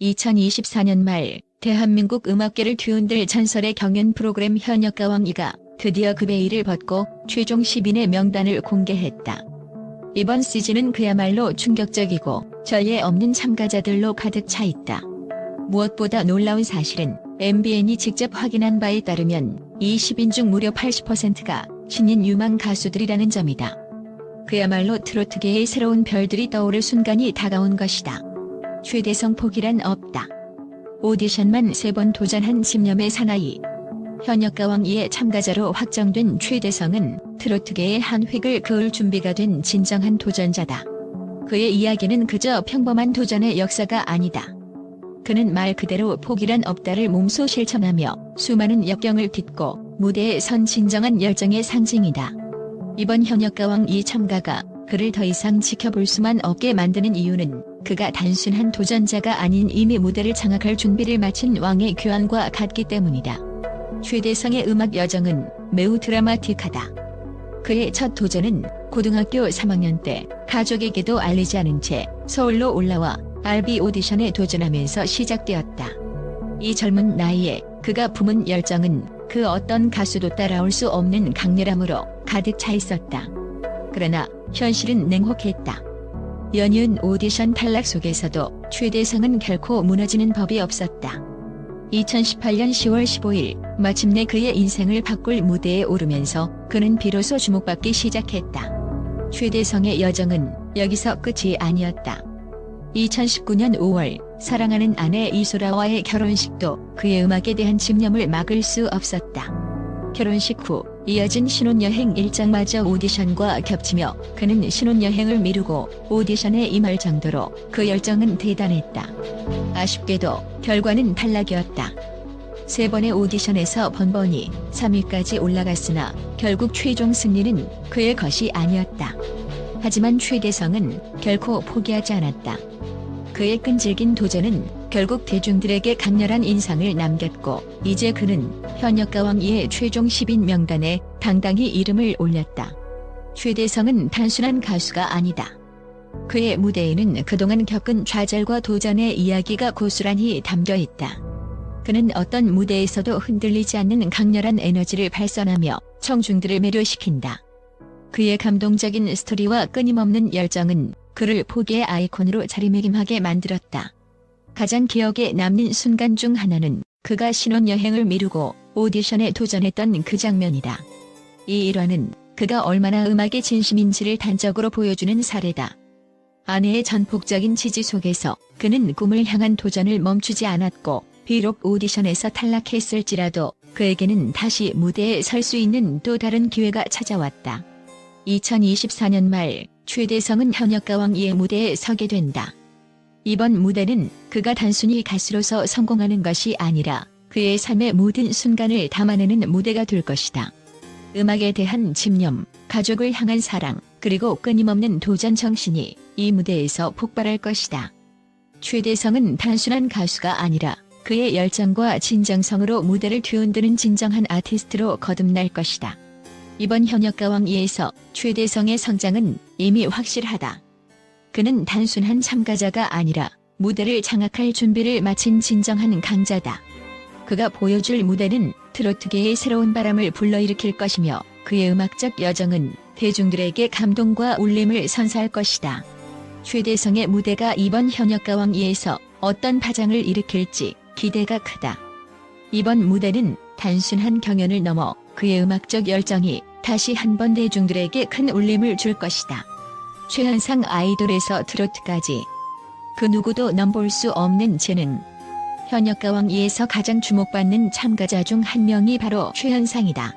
2024년 말 대한민국 음악계를 뒤흔들 전설의 경연 프로그램 현역가왕이가 드디어 그 베일을 벗고 최종 10인의 명단을 공개했다. 이번 시즌은 그야말로 충격적이고 전례 없는 참가자들로 가득 차 있다. 무엇보다 놀라운 사실은 MBN이 직접 확인한 바에 따르면 이 10인 중 무려 80%가 신인 유망 가수들이라는 점이다. 그야말로 트로트계의 새로운 별들이 떠오를 순간이 다가온 것이다. 최대성 폭이란 없다. 오디션만 세 번 도전한 집념의 사나이. 현역 가왕 2의 참가자로 확정된 최대성은 트로트계의 한 획을 그을 준비가 된 진정한 도전자다. 그의 이야기는 그저 평범한 도전의 역사가 아니다. 그는 말 그대로 포기란 없다를 몸소 실천하며 수많은 역경을 딛고 무대에 선 진정한 열정의 상징이다. 이번 현역 가왕 2 참가가 그를 더 이상 지켜볼 수만 없게 만드는 이유는 그가 단순한 도전자가 아닌 이미 무대를 장악할 준비를 마친 왕의 교환과 같기 때문이다. 최대성의 음악 여정은 매우 드라마틱하다. 그의 첫 도전은 고등학교 3학년 때 가족에게도 알리지 않은 채 서울로 올라와 RB 오디션에 도전하면서 시작되었다. 이 젊은 나이에 그가 품은 열정은 그 어떤 가수도 따라올 수 없는 강렬함으로 가득 차 있었다. 그러나 현실은 냉혹했다. 연이은 오디션 탈락 속에서도 최대성은 결코 무너지는 법이 없었다. 2018년 10월 15일 마침내 그의 인생을 바꿀 무대에 오르면서 그는 비로소 주목받기 시작했다. 최대성의 여정은 여기서 끝이 아니었다. 2019년 5월 사랑하는 아내 이소라와의 결혼식도 그의 음악에 대한 집념을 막을 수 없었다. 결혼식 후 이어진 신혼여행 일정마저 오디션과 겹치며 그는 신혼여행을 미루고 오디션에 임할 정도로 그 열정은 대단했다. 아쉽게도 결과는 탈락이었다. 세 번의 오디션에서 번번이 3위까지 올라갔으나 결국 최종 승리는 그의 것이 아니었다. 하지만 최대성은 결코 포기하지 않았다. 그의 끈질긴 도전은 결국 대중들에게 강렬한 인상을 남겼고 이제 그는 현역 가왕 2의 최종 10인 명단에 당당히 이름을 올렸다. 최대성은 단순한 가수가 아니다. 그의 무대에는 그동안 겪은 좌절과 도전의 이야기가 고스란히 담겨 있다. 그는 어떤 무대에서도 흔들리지 않는 강렬한 에너지를 발산하며 청중들을 매료시킨다. 그의 감동적인 스토리와 끊임없는 열정은 그를 포기의 아이콘으로 자리매김하게 만들었다. 가장 기억에 남는 순간 중 하나는 그가 신혼여행을 미루고 오디션에 도전했던 그 장면이다. 이 일화는 그가 얼마나 음악에 진심인지를 단적으로 보여주는 사례다. 아내의 전폭적인 지지 속에서 그는 꿈을 향한 도전을 멈추지 않았고 비록 오디션에서 탈락했을지라도 그에게는 다시 무대에 설 수 있는 또 다른 기회가 찾아왔다. 2024년 말 최대성은 현역 가왕 2의 무대에 서게 된다. 이번 무대는 그가 단순히 가수로서 성공하는 것이 아니라 그의 삶의 모든 순간을 담아내는 무대가 될 것이다. 음악에 대한 집념, 가족을 향한 사랑, 그리고 끊임없는 도전 정신이 이 무대에서 폭발할 것이다. 최대성은 단순한 가수가 아니라 그의 열정과 진정성으로 무대를 뒤흔드는 진정한 아티스트로 거듭날 것이다. 이번 현역 가왕 2에서 최대성의 성장은 이미 확실하다. 그는 단순한 참가자가 아니라 무대를 장악할 준비를 마친 진정한 강자다. 그가 보여줄 무대는 트로트계의 새로운 바람을 불러일으킬 것이며 그의 음악적 여정은 대중들에게 감동과 울림을 선사할 것이다. 최대성의 무대가 이번 현역가왕 2에서 어떤 파장을 일으킬지 기대가 크다. 이번 무대는 단순한 경연을 넘어 그의 음악적 열정이 다시 한 번 대중들에게 큰 울림을 줄 것이다. 최한상 아이돌에서 트로트까지 그 누구도 넘볼 수 없는 재능. 현역 가왕 2에서 가장 주목받는 참가자 중 한 명이 바로 최현상이다.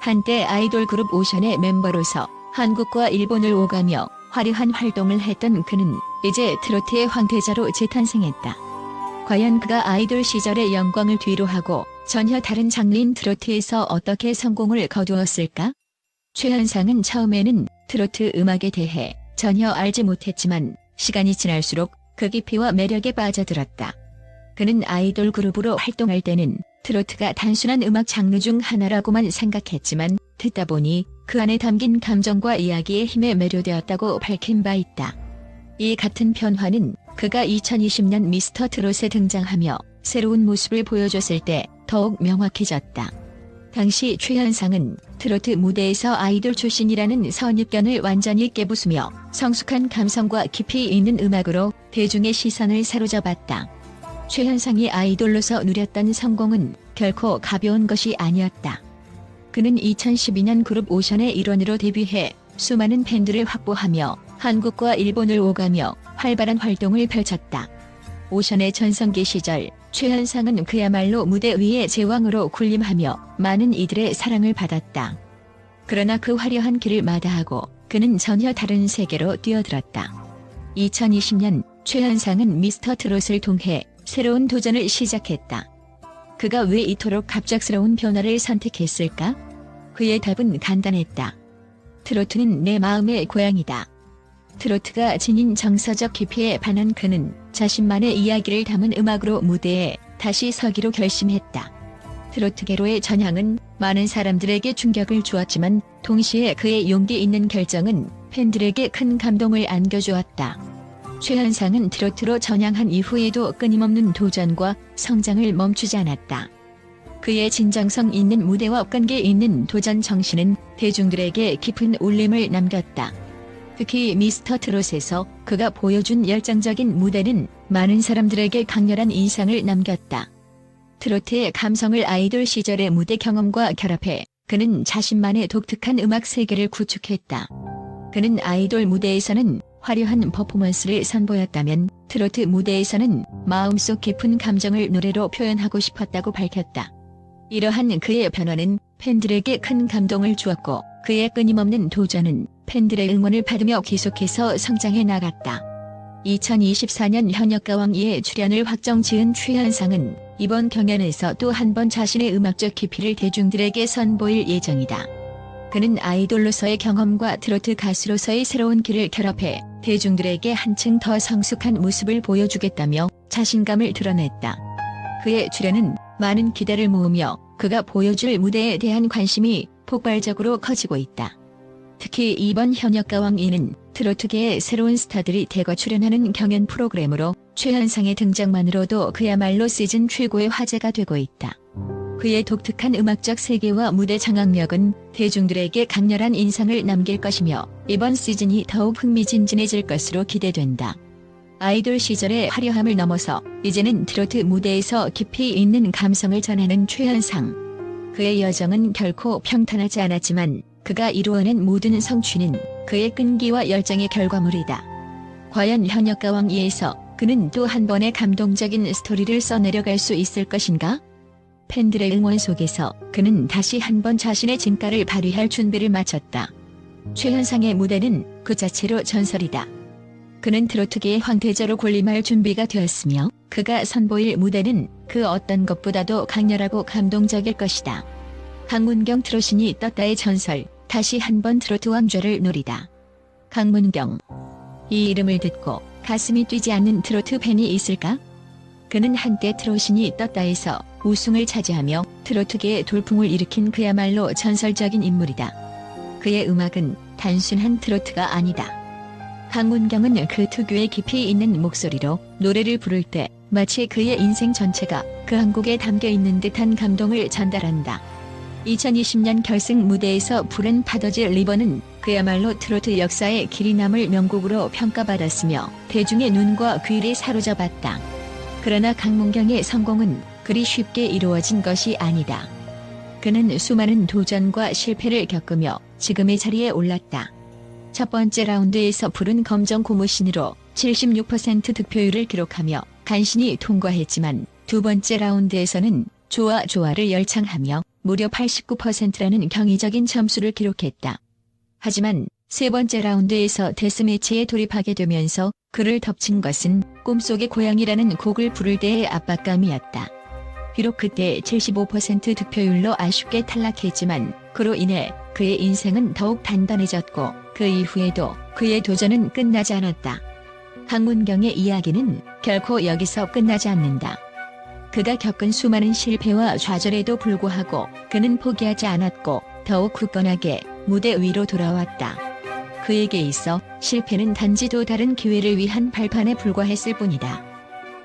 한때 아이돌 그룹 오션의 멤버로서 한국과 일본을 오가며 화려한 활동을 했던 그는 이제 트로트의 황태자로 재탄생했다. 과연 그가 아이돌 시절의 영광을 뒤로하고 전혀 다른 장르인 트로트에서 어떻게 성공을 거두었을까? 최현상은 처음에는 트로트 음악에 대해 전혀 알지 못했지만 시간이 지날수록 그 깊이와 매력에 빠져들었다. 그는 아이돌 그룹으로 활동할 때는 트로트가 단순한 음악 장르 중 하나라고만 생각했지만 듣다 보니 그 안에 담긴 감정과 이야기의 힘에 매료되었다고 밝힌 바 있다. 이 같은 변화는 그가 2020년 미스터 트롯에 등장하며 새로운 모습을 보여줬을 때 더욱 명확해졌다. 당시 최현상은 트로트 무대에서 아이돌 출신이라는 선입견을 완전히 깨부수며 성숙한 감성과 깊이 있는 음악으로 대중의 시선을 사로잡았다. 최현상이 아이돌로서 누렸던 성공은 결코 가벼운 것이 아니었다. 그는 2012년 그룹 오션의 일원으로 데뷔해 수많은 팬들을 확보하며 한국과 일본을 오가며 활발한 활동을 펼쳤다. 오션의 전성기 시절 최현상은 그야말로 무대 위의 제왕으로 군림하며 많은 이들의 사랑을 받았다. 그러나 그 화려한 길을 마다하고 그는 전혀 다른 세계로 뛰어들었다. 2020년 최현상은 미스터 트롯을 통해 새로운 도전을 시작했다. 그가 왜 이토록 갑작스러운 변화를 선택했을까? 그의 답은 간단했다. 트로트는 내 마음의 고향이다. 트로트가 지닌 정서적 깊이에 반한 그는 자신만의 이야기를 담은 음악으로 무대에 다시 서기로 결심했다. 트로트계로의 전향은 많은 사람들에게 충격을 주었지만 동시에 그의 용기 있는 결정은 팬들에게 큰 감동을 안겨주었다. 최현상은 트로트로 전향한 이후에도 끊임없는 도전과 성장을 멈추지 않았다. 그의 진정성 있는 무대와 끈기 있는 도전 정신은 대중들에게 깊은 울림을 남겼다. 특히 미스터 트롯에서 그가 보여준 열정적인 무대는 많은 사람들에게 강렬한 인상을 남겼다. 트로트의 감성을 아이돌 시절의 무대 경험과 결합해 그는 자신만의 독특한 음악 세계를 구축했다. 그는 아이돌 무대에서는 화려한 퍼포먼스를 선보였다면 트로트 무대에서는 마음속 깊은 감정을 노래로 표현하고 싶었다고 밝혔다. 이러한 그의 변화는 팬들에게 큰 감동을 주었고 그의 끊임없는 도전은 팬들의 응원을 받으며 계속해서 성장해 나갔다. 2024년 현역가왕이의 출연을 확정 지은 최현상은 이번 경연에서 또 한 번 자신의 음악적 깊이를 대중들에게 선보일 예정이다. 그는 아이돌로서의 경험과 트로트 가수로서의 새로운 길을 결합해 대중들에게 한층 더 성숙한 모습을 보여주겠다며 자신감을 드러냈다. 그의 출연은 많은 기대를 모으며 그가 보여줄 무대에 대한 관심이 폭발적으로 커지고 있다. 특히 이번 현역가왕이는 트로트계의 새로운 스타들이 대거 출연하는 경연 프로그램으로 최현상의 등장만으로도 그야말로 시즌 최고의 화제가 되고 있다. 그의 독특한 음악적 세계와 무대 장악력은 대중들에게 강렬한 인상을 남길 것이며 이번 시즌이 더욱 흥미진진해질 것으로 기대된다. 아이돌 시절의 화려함을 넘어서 이제는 트로트 무대에서 깊이 있는 감성을 전하는 최현상. 그의 여정은 결코 평탄하지 않았지만 그가 이루어낸 모든 성취는 그의 끈기와 열정의 결과물이다. 과연 현역가왕 이에서 그는 또 한 번의 감동적인 스토리를 써내려갈 수 있을 것인가? 팬들의 응원 속에서 그는 다시 한 번 자신의 진가를 발휘할 준비를 마쳤다. 최현상의 무대는 그 자체로 전설이다. 그는 트로트계의 황태자로 군림할 준비가 되었으며 그가 선보일 무대는 그 어떤 것보다도 강렬하고 감동적일 것이다. 강문경 트로신이 떴다의 전설, 다시 한번 트로트 왕좌를 노리다. 강문경. 이 이름을 듣고 가슴이 뛰지 않는 트로트 팬이 있을까? 그는 한때 트로신이 떴다에서 우승을 차지하며 트로트계의 돌풍을 일으킨 그야말로 전설적인 인물이다. 그의 음악은 단순한 트로트가 아니다. 강문경은 그 특유의 깊이 있는 목소리로 노래를 부를 때 마치 그의 인생 전체가 그 한 곡에 담겨 있는 듯한 감동을 전달한다. 2020년 결승 무대에서 부른 파더즈 리버는 그야말로 트로트 역사에 길이 남을 명곡으로 평가받았으며 대중의 눈과 귀를 사로잡았다. 그러나 강문경의 성공은 그리 쉽게 이루어진 것이 아니다. 그는 수많은 도전과 실패를 겪으며 지금의 자리에 올랐다. 첫 번째 라운드에서 부른 검정 고무신으로 76% 득표율을 기록하며 간신히 통과했지만 두 번째 라운드에서는 좋아 좋아를 열창하며 무려 89%라는 경이적인 점수를 기록했다. 하지만 세 번째 라운드에서 데스매치에 돌입하게 되면서 그를 덮친 것은 꿈속의 고향이라는 곡을 부를 때의 압박감이었다. 비록 그때 75% 득표율로 아쉽게 탈락했지만 그로 인해 그의 인생은 더욱 단단해졌고 그 이후에도 그의 도전은 끝나지 않았다. 강문경의 이야기는 결코 여기서 끝나지 않는다. 그가 겪은 수많은 실패와 좌절에도 불구하고 그는 포기하지 않았고 더욱 굳건하게 무대 위로 돌아왔다. 그에게 있어 실패는 단지 또 다른 기회를 위한 발판에 불과했을 뿐이다.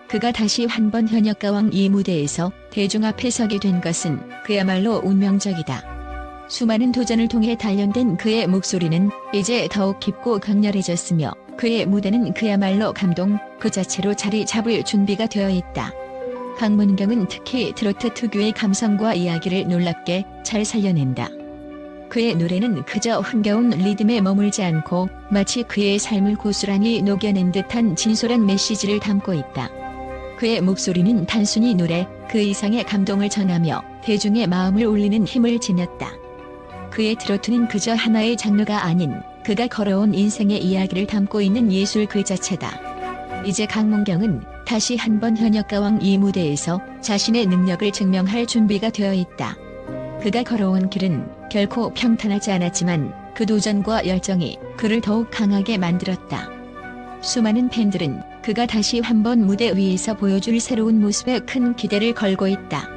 그가 다시 한 번 현역가왕 이 무대에서 대중 앞에 서게 된 것은 그야말로 운명적이다. 수많은 도전을 통해 단련된 그의 목소리는 이제 더욱 깊고 강렬해졌으며 그의 무대는 그야말로 감동 그 자체로 자리 잡을 준비가 되어 있다. 강문경은 특히 트로트 특유의 감성과 이야기를 놀랍게 잘 살려낸다. 그의 노래는 그저 흥겨운 리듬에 머물지 않고 마치 그의 삶을 고스란히 녹여낸 듯한 진솔한 메시지를 담고 있다. 그의 목소리는 단순히 노래 그 이상의 감동을 전하며 대중의 마음을 울리는 힘을 지녔다. 그의 트로트는 그저 하나의 장르가 아닌 그가 걸어온 인생의 이야기를 담고 있는 예술 그 자체다. 이제 강문경은 다시 한번 현역가왕 이 무대에서 자신의 능력을 증명할 준비가 되어 있다. 그가 걸어온 길은 결코 평탄하지 않았지만 그 도전과 열정이 그를 더욱 강하게 만들었다. 수많은 팬들은 그가 다시 한번 무대 위에서 보여줄 새로운 모습에 큰 기대를 걸고 있다.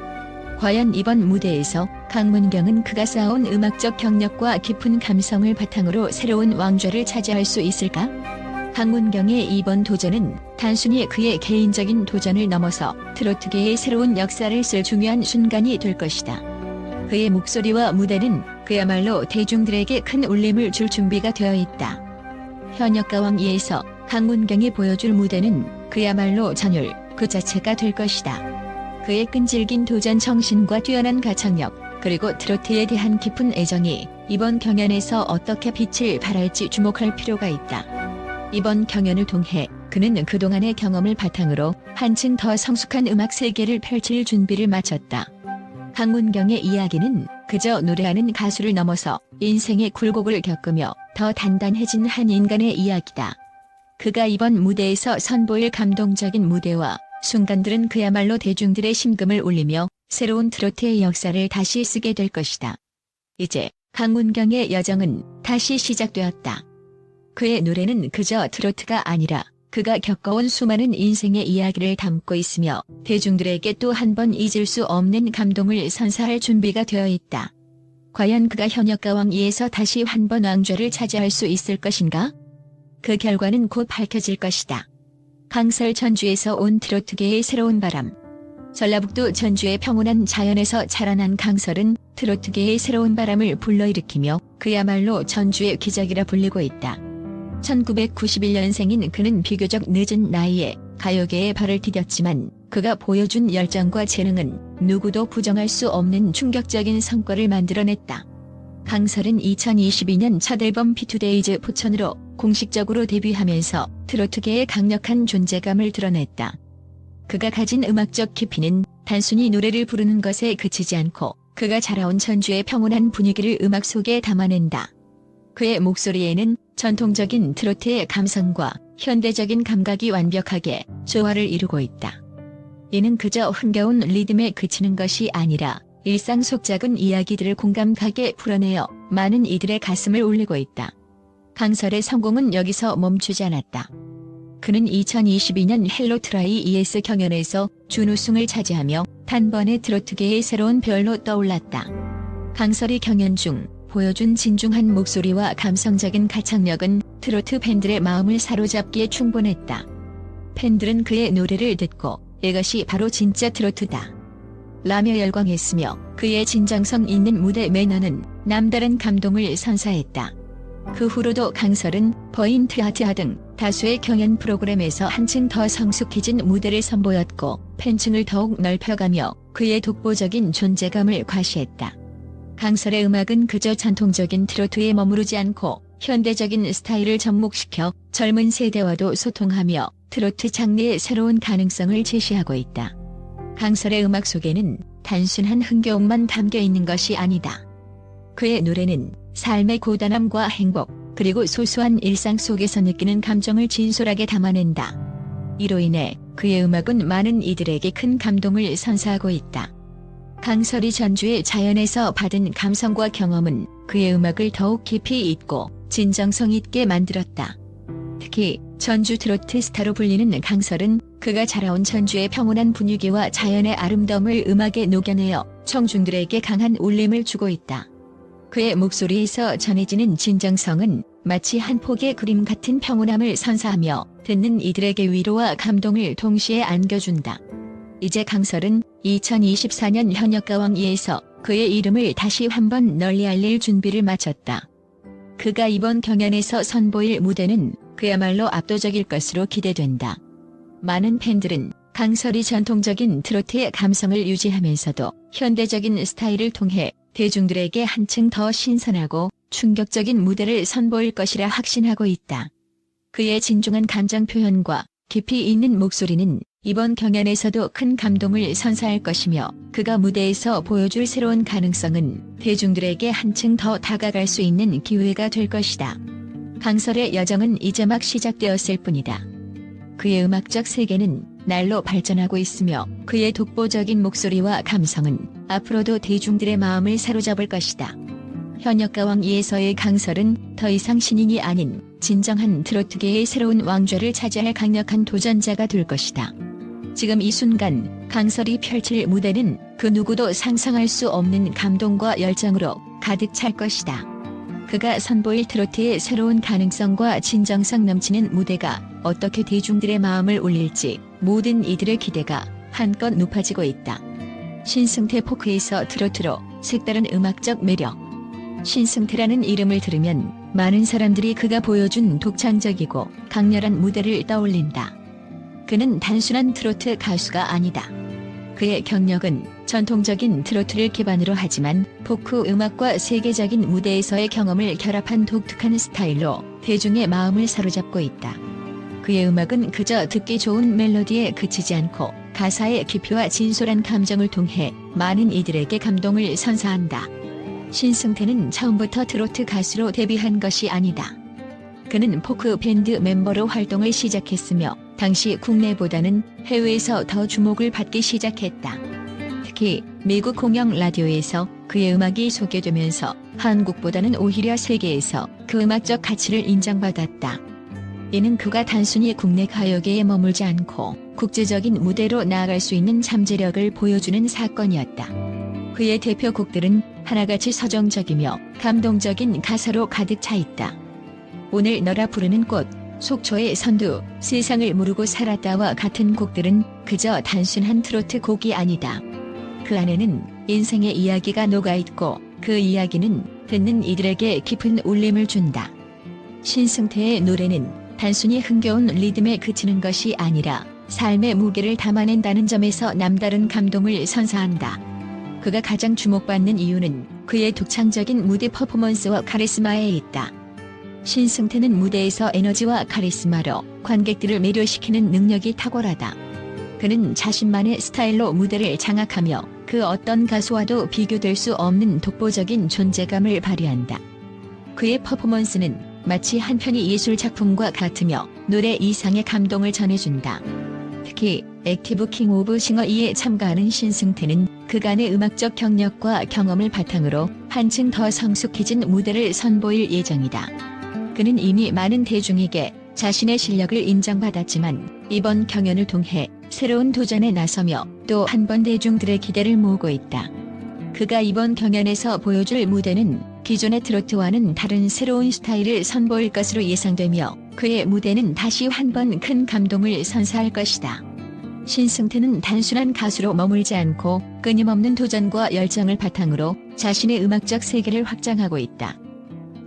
과연 이번 무대에서 강문경은 그가 쌓아온 음악적 경력과 깊은 감성을 바탕으로 새로운 왕좌를 차지할 수 있을까? 강문경의 이번 도전은 단순히 그의 개인적인 도전을 넘어서 트로트계의 새로운 역사를 쓸 중요한 순간이 될 것이다. 그의 목소리와 무대는 그야말로 대중들에게 큰 울림을 줄 준비가 되어 있다. 현역가왕 2에서 강문경이 보여줄 무대는 그야말로 전율 그 자체가 될 것이다. 그의 끈질긴 도전 정신과 뛰어난 가창력, 그리고 트로트에 대한 깊은 애정이 이번 경연에서 어떻게 빛을 발할지 주목할 필요가 있다. 이번 경연을 통해 그는 그동안의 경험을 바탕으로 한층 더 성숙한 음악 세계를 펼칠 준비를 마쳤다. 강문경의 이야기는 그저 노래하는 가수를 넘어서 인생의 굴곡을 겪으며 더 단단해진 한 인간의 이야기다. 그가 이번 무대에서 선보일 감동적인 무대와 순간들은 그야말로 대중들의 심금을 울리며 새로운 트로트의 역사를 다시 쓰게 될 것이다. 이제 강문경의 여정은 다시 시작되었다. 그의 노래는 그저 트로트가 아니라 그가 겪어온 수많은 인생의 이야기를 담고 있으며 대중들에게 또 한 번 잊을 수 없는 감동을 선사할 준비가 되어 있다. 과연 그가 현역 가왕 2에서 다시 한 번 왕좌를 차지할 수 있을 것인가? 그 결과는 곧 밝혀질 것이다. 강설 전주에서 온 트로트계의 새로운 바람. 전라북도 전주의 평온한 자연에서 자라난 강설은 트로트계의 새로운 바람을 불러일으키며 그야말로 전주의 기적이라 불리고 있다. 1991년생인 그는 비교적 늦은 나이에 가요계에 발을 디뎠지만 그가 보여준 열정과 재능은 누구도 부정할 수 없는 충격적인 성과를 만들어냈다. 강설은 2022년 첫 앨범 피투데이즈 포천으로 공식적으로 데뷔하면서 트로트계의 강력한 존재감을 드러냈다. 그가 가진 음악적 깊이는 단순히 노래를 부르는 것에 그치지 않고 그가 자라온 전주의 평온한 분위기를 음악 속에 담아낸다. 그의 목소리에는 전통적인 트로트의 감성과 현대적인 감각이 완벽하게 조화를 이루고 있다. 이는 그저 흥겨운 리듬에 그치는 것이 아니라 일상 속 작은 이야기들을 공감하게 풀어내어 많은 이들의 가슴을 울리고 있다. 강설의 성공은 여기서 멈추지 않았다. 그는 2022년 헬로 트라이 ES 경연에서 준우승을 차지하며 단번에 트로트계의 새로운 별로 떠올랐다. 강설이 경연 중 보여준 진중한 목소리와 감성적인 가창력은 트로트 팬들의 마음을 사로잡기에 충분했다. 팬들은 그의 노래를 듣고 이것이 바로 진짜 트로트다. 라며 열광했으며 그의 진정성 있는 무대 매너는 남다른 감동을 선사했다. 그 후로도 강설은 버인 트아트하 등 다수의 경연 프로그램에서 한층 더 성숙해진 무대를 선보였고 팬층을 더욱 넓혀가며 그의 독보적인 존재감을 과시했다. 강설의 음악은 그저 전통적인 트로트에 머무르지 않고 현대적인 스타일을 접목시켜 젊은 세대와도 소통하며 트로트 장르의 새로운 가능성을 제시하고 있다. 강설의 음악 속에는 단순한 흥겨움만 담겨 있는 것이 아니다. 그의 노래는 삶의 고단함과 행복, 그리고 소소한 일상 속에서 느끼는 감정을 진솔하게 담아낸다. 이로 인해 그의 음악은 많은 이들에게 큰 감동을 선사하고 있다. 강설이 전주의 자연에서 받은 감성과 경험은 그의 음악을 더욱 깊이 있고 진정성 있게 만들었다. 특히 전주 트로트 스타로 불리는 강설은 그가 자라온 전주의 평온한 분위기와 자연의 아름다움을 음악에 녹여내어 청중들에게 강한 울림을 주고 있다. 그의 목소리에서 전해지는 진정성은 마치 한 폭의 그림 같은 평온함을 선사하며 듣는 이들에게 위로와 감동을 동시에 안겨준다. 이제 강설은 2024년 현역가왕위에서 그의 이름을 다시 한번 널리 알릴 준비를 마쳤다. 그가 이번 경연에서 선보일 무대는 그야말로 압도적일 것으로 기대된다. 많은 팬들은 강설이 전통적인 트로트의 감성을 유지하면서도 현대적인 스타일을 통해 대중들에게 한층 더 신선하고 충격적인 무대를 선보일 것이라 확신하고 있다. 그의 진중한 감정 표현과 깊이 있는 목소리는 이번 경연에서도 큰 감동을 선사할 것이며 그가 무대에서 보여줄 새로운 가능성은 대중들에게 한층 더 다가갈 수 있는 기회가 될 것이다. 강설의 여정은 이제 막 시작되었을 뿐이다. 그의 음악적 세계는 날로 발전하고 있으며 그의 독보적인 목소리와 감성은 앞으로도 대중들의 마음을 사로잡을 것이다. 현역가왕 이에서의 강설은 더 이상 신인이 아닌 진정한 트로트계의 새로운 왕좌를 차지할 강력한 도전자가 될 것이다. 지금 이 순간 강설이 펼칠 무대는 그 누구도 상상할 수 없는 감동과 열정으로 가득 찰 것이다. 그가 선보일 트로트의 새로운 가능성과 진정성 넘치는 무대가 어떻게 대중들의 마음을 울릴지 모든 이들의 기대가 한껏 높아지고 있다. 신승태 포크에서 트로트로 색다른 음악적 매력. 신승태라는 이름을 들으면 많은 사람들이 그가 보여준 독창적이고 강렬한 무대를 떠올린다. 그는 단순한 트로트 가수가 아니다. 그의 경력은 전통적인 트로트를 기반으로 하지만 포크 음악과 세계적인 무대에서의 경험을 결합한 독특한 스타일로 대중의 마음을 사로잡고 있다. 그의 음악은 그저 듣기 좋은 멜로디에 그치지 않고 가사의 깊이와 진솔한 감정을 통해 많은 이들에게 감동을 선사한다. 신승태는 처음부터 트로트 가수로 데뷔한 것이 아니다. 그는 포크 밴드 멤버로 활동을 시작했으며 당시 국내보다는 해외에서 더 주목을 받기 시작했다. 특히 미국 공영 라디오에서 그의 음악이 소개되면서 한국보다는 오히려 세계에서 그 음악적 가치를 인정받았다. 이는 그가 단순히 국내 가요계에 머물지 않고 국제적인 무대로 나아갈 수 있는 잠재력을 보여주는 사건이었다. 그의 대표곡들은 하나같이 서정적이며 감동적인 가사로 가득 차 있다. 오늘 너라 부르는 꽃, 속초의 선두, 세상을 모르고 살았다와 같은 곡들은 그저 단순한 트로트 곡이 아니다. 그 안에는 인생의 이야기가 녹아있고 그 이야기는 듣는 이들에게 깊은 울림을 준다. 신승태의 노래는 단순히 흥겨운 리듬에 그치는 것이 아니라 삶의 무게를 담아낸다는 점에서 남다른 감동을 선사한다. 그가 가장 주목받는 이유는 그의 독창적인 무대 퍼포먼스와 카리스마에 있다. 신승태는 무대에서 에너지와 카리스마로 관객들을 매료시키는 능력이 탁월하다. 그는 자신만의 스타일로 무대를 장악하며 그 어떤 가수와도 비교될 수 없는 독보적인 존재감을 발휘한다. 그의 퍼포먼스는 마치 한 편의 예술 작품과 같으며 노래 이상의 감동을 전해준다. 특히 액티브 킹 오브 싱어 2에 참가하는 신승태는 그간의 음악적 경력과 경험을 바탕으로 한층 더 성숙해진 무대를 선보일 예정이다. 그는 이미 많은 대중에게 자신의 실력을 인정받았지만 이번 경연을 통해 새로운 도전에 나서며 또 한 번 대중들의 기대를 모으고 있다. 그가 이번 경연에서 보여줄 무대는 기존의 트로트와는 다른 새로운 스타일을 선보일 것으로 예상되며 그의 무대는 다시 한 번 큰 감동을 선사할 것이다. 신승태는 단순한 가수로 머물지 않고 끊임없는 도전과 열정을 바탕으로 자신의 음악적 세계를 확장하고 있다.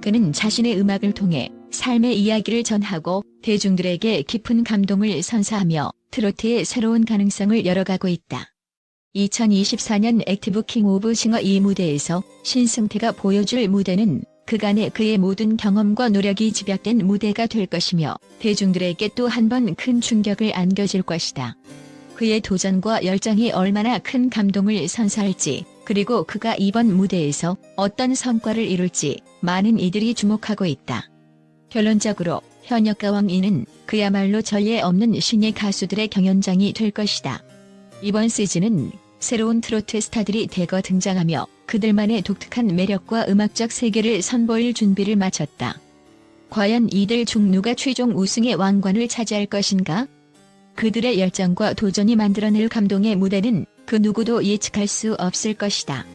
그는 자신의 음악을 통해 삶의 이야기를 전하고 대중들에게 깊은 감동을 선사하며 트로트의 새로운 가능성을 열어가고 있다. 2024년 액티브 킹 오브 싱어 이 무대에서 신승태가 보여줄 무대는 그간의 그의 모든 경험과 노력이 집약된 무대가 될 것이며 대중들에게 또 한 번 큰 충격을 안겨줄 것이다. 그의 도전과 열정이 얼마나 큰 감동을 선사할지 그리고 그가 이번 무대에서 어떤 성과를 이룰지 많은 이들이 주목하고 있다. 결론적으로 현역 가왕 이는 그야말로 전례 없는 신예 가수들의 경연장이 될 것이다. 이번 시즌은 새로운 트로트 스타들이 대거 등장하며 그들만의 독특한 매력과 음악적 세계를 선보일 준비를 마쳤다. 과연 이들 중 누가 최종 우승의 왕관을 차지할 것인가? 그들의 열정과 도전이 만들어낼 감동의 무대는 그 누구도 예측할 수 없을 것이다.